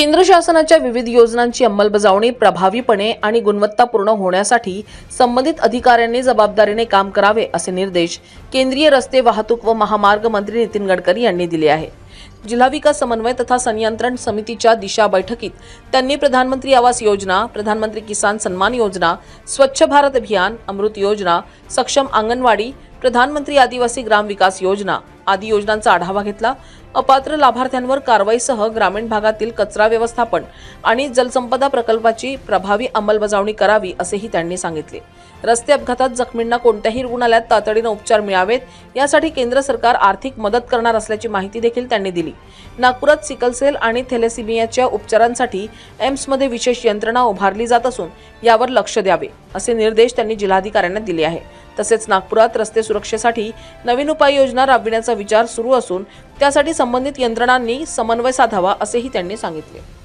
केंद्र शासनाच्या विविध योजनांची अंमलबजावणी प्रभावीपणे आणि गुणवत्तापूर्ण होण्यासाठी संबंधित अधिकाऱ्यांनी जबाबदारीने काम करावे असे निर्देश केंद्रीय रस्ते वाहतूक व महामार्ग मंत्री नितीन गडकरी यांनी दिले आहे. जिल्हा विकास समन्वय तथा संनियंत्रण समितीच्या दिशा बैठकीत त्यांनी प्रधानमंत्री आवास योजना प्रधानमंत्री किसान सन्मान योजना स्वच्छ भारत अभियान अमृत योजना सक्षम अंगणवाडी प्रधानमंत्री आदिवासी ग्राम विकास योजना आदी योजनांचा आढावा घेतला. अपात्र लाभार्थ्यांवर कारवाईसह ग्रामीण भागातील कचरा व्यवस्थापन आणि जलसंपदा प्रकल्पाची प्रभावी अंमलबजावणी करावी असेही त्यांनी सांगितले. रस्ते अपघातात जखमींना कोणत्याही रुग्णालयात तातडीनं उपचार मिळावेत यासाठी केंद्र सरकार आर्थिक मदत करणार असल्याची माहिती देखील त्यांनी दिली. नागपुरात सिकलसेल आणि थेलेसिमियाच्या उपचारांसाठी एम्समध्ये विशेष यंत्रणा उभारली जात असून यावर लक्ष द्यावे असे निर्देश त्यांनी जिल्हाधिकाऱ्यांना दिले आहे. तसेच नागपुरात रस्ते सुरक्षेसाठी नवीन उपाययोजना राबविण्याचा विचार सुरू असून त्यासाठी संबंधित यंत्रणांनी समन्वय साधावा असेही त्यांनी सांगितले.